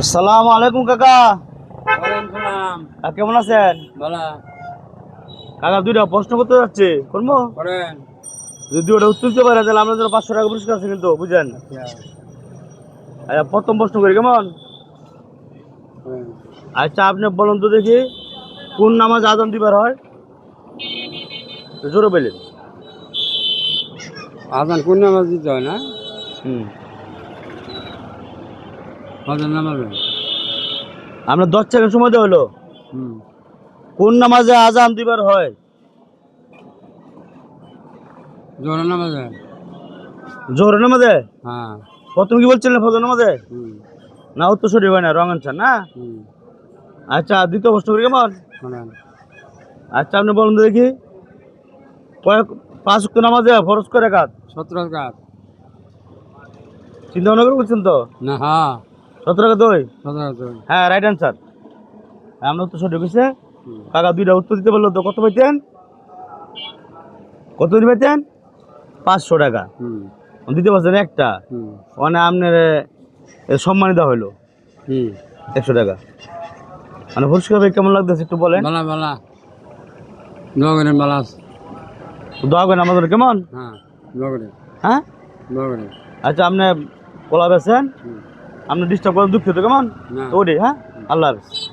আসসালামু আলাইকুম কাকা। কেমন আছেন? কাকা দুইটা প্রশ্ন করতে যাচ্ছে। করব? করেন। যদি ওটা উত্তর দিতে পারে তাহলে জন্য পাঁচশো টাকা পুরস্কার আছে কিন্তু বুঝেন? আচ্ছা। প্রথম প্রশ্ন করি কেমন। আচ্ছা আপনি বলুন তো দেখি কোন নামাজ আজান দিবার হয়? জোরে বললেন আদান কোন নামাজ দিতে হয় না? হুম। আপনার দশ সেকেন্ড সময় দেওয়া হলো। কোন নামাজে আজান দিবার হয়? জোর নামাজ? জোহর নামাজে? হ্যাঁ। প্রথম কি বলছিলেন ফজর নামাজে? না উত্তর সঠিক হয় না রং আনছেন না? আচ্ছা দ্বিতীয় প্রশ্ন করি কেমন? আচ্ছা আপনি বলুন তো দেখি। কয়েক পাঁচ উক্ত নামাজে ফরজ করে কাজ সতেরো কাজ চিন্তা ভাবনা করে বলছেন তো? না হ্যাঁ। সতেরো টাকা দই? হ্যাঁ রাইট অ্যান্সার আমরা উত্তর সঠিক হয়েছে হুম। কাকা দুইটা উত্তর দিতে পারল তো কত পাইতেন? কত পাইতেন? পাঁচশো টাকা। হুম। দিতে পারছেন একটা। হুম। মানে আপনার সম্মানিত একশো টাকা। মানে পুরস্কার কেমন লাগতেছে একটু বলেন? দোয়া করেন আমাদের কেমন? হ্যাঁ হ্যাঁ? আচ্ছা আপনি কলা বেছেন আপনি ডিস্টার্ব করেন দুঃখিত কেমন? ওটাই হ্যাঁ? আল্লাহ হাফিজ।